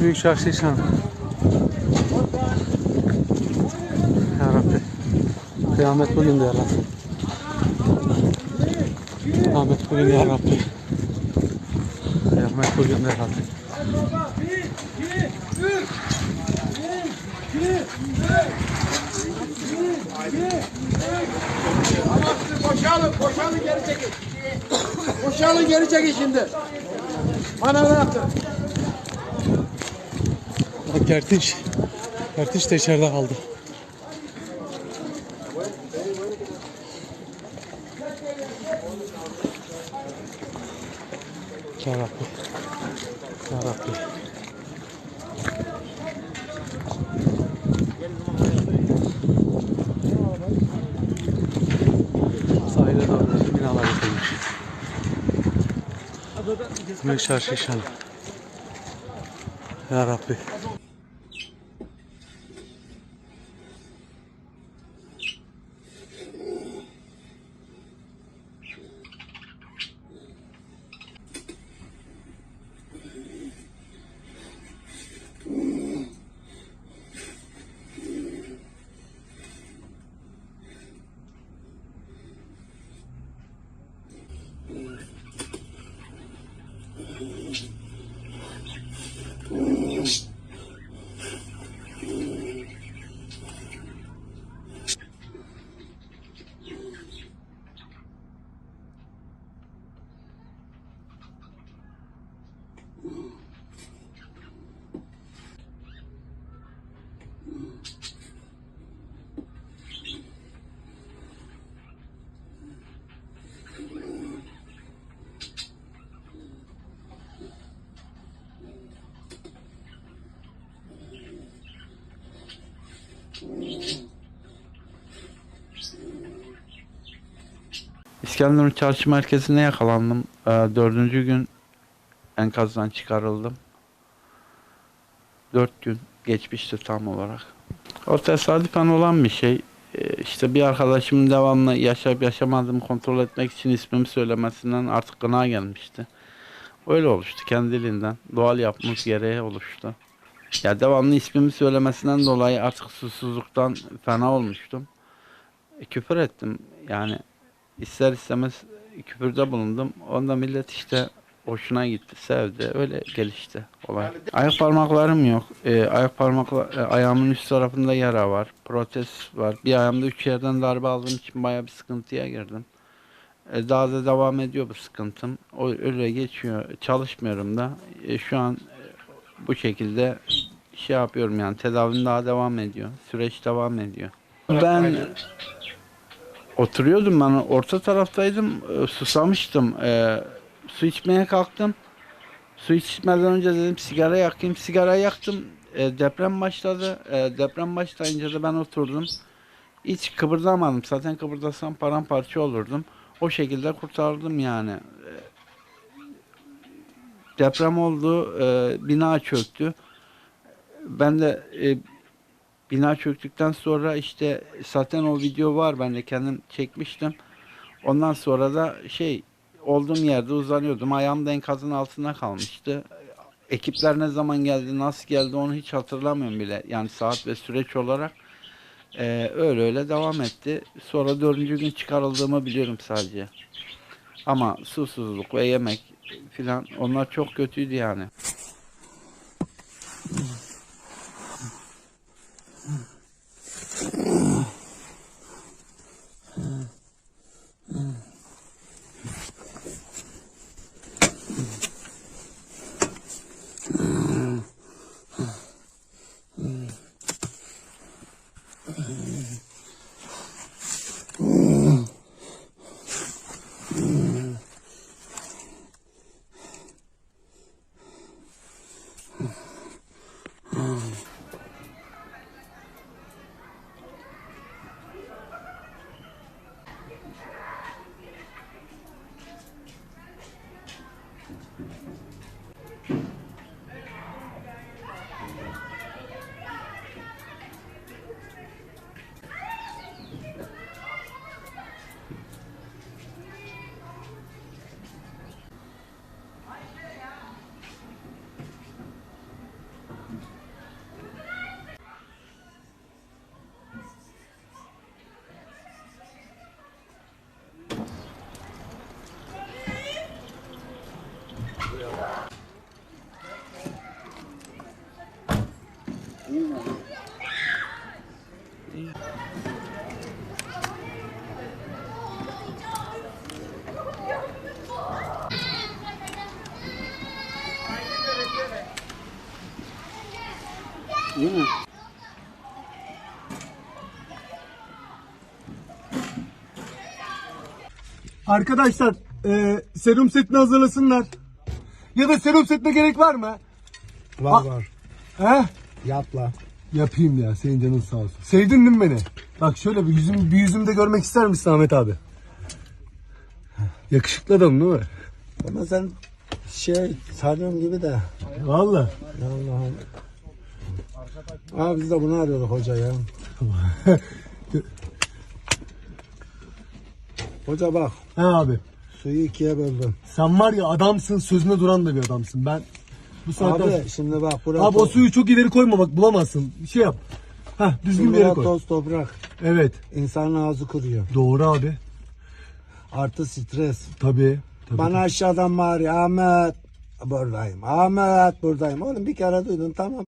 Büyük Şahsi Şan. Ya Rabbi. Kıyamet bugün de ya Rabbi. Kıyamet bugün ya Rabbi. Kıyamet bugün de ya Rabbi. Boşalın, boşalın geri çekin. Boşalın geri çekin şimdi. Bana ne yaptın? Bak Kertiş. Kertiş de içeride kaldı. Ya Rabbi. Ya Rabbi. Büyük çarşı. Ya Rabbi. İskenderun Çarşı Merkezi'ne yakalandım. Ee, dördüncü gün enkazdan çıkarıldım. Dört gün geçmişti tam olarak. O tesadüfen olan bir şey. Ee, işte bir arkadaşımın devamlı yaşayıp yaşamadığımı kontrol etmek için ismimi söylemesinden artık gına gelmişti. Öyle oluştu kendiliğinden. Doğal yapmış gereği oluştu. Ya devamlı ismimi söylemesinden dolayı artık susuzluktan fena olmuştum. E, küfür ettim. Yani ister istemez küfürde bulundum. Onda millet işte hoşuna gitti, sevdi. Öyle gelişti olay. Ayak parmaklarım yok. Ee, ayak parmakla e, ayağımın üst tarafında yara var. Protez var. Bir ayağımda üç yerden darbe aldığım için bayağı bir sıkıntıya girdim. E, daha da devam ediyor bu sıkıntım. O öyle geçiyor. Çalışmıyorum da. E, şu an e, bu şekilde şey yapıyorum yani tedavim daha devam ediyor. Süreç devam ediyor. Ben Oturuyordum ben orta taraftaydım e, susamıştım. E, su içmeye kalktım. Su içmeden önce dedim sigara yakayım. Sigara yaktım. E, deprem başladı. E, deprem başlayınca da ben oturdum. Hiç kıpırdamadım. Zaten kıpırdasam paramparça olurdum. O şekilde kurtardım yani. E, deprem oldu e, bina çöktü. Ben de e, bina çöktükten sonra işte zaten o video var ben de kendim çekmiştim. Ondan sonra da şey olduğum yerde uzanıyordum. Ayağım da enkazın altında kalmıştı. Ekipler ne zaman geldi, nasıl geldi onu hiç hatırlamıyorum bile. Yani saat ve süreç olarak Ee, öyle öyle devam etti. Sonra dördüncü gün çıkarıldığımı biliyorum sadece. Ama susuzluk ve yemek filan onlar çok kötüydü yani. Mm-hmm. İyi mi? Arkadaşlar e, serum setini hazırlasınlar. Ya da serum setine gerek var mı? Var var. He? Yap lan. Yapayım ya senin canın sağ olsun. Sevdin değil mi beni? Bak şöyle bir yüzüm bir yüzümde görmek ister misin Ahmet abi? Yakışıklı adam değil mi? Ama sen şey sanıyorum gibi de. Valla. Allah'ım. Abi biz de bunu arıyorduk hoca ya. Hoca bak He abi. suyu ikiye böldüm. Sen var ya adamsın sözüne duran da bir adamsın. Ben bu saatten Abi şimdi bak buraya Abi o suyu çok ileri koyma bak bulamazsın. Şey yap. Heh düzgün bir yere koy. toz toprak. Evet. İnsanın ağzı kuruyor. Doğru abi. Artı stres. Tabii. tabii. Bana aşağıdan bağırıyor Ahmet buradayım. Ahmet buradayım. Oğlum bir kere duydun tamam.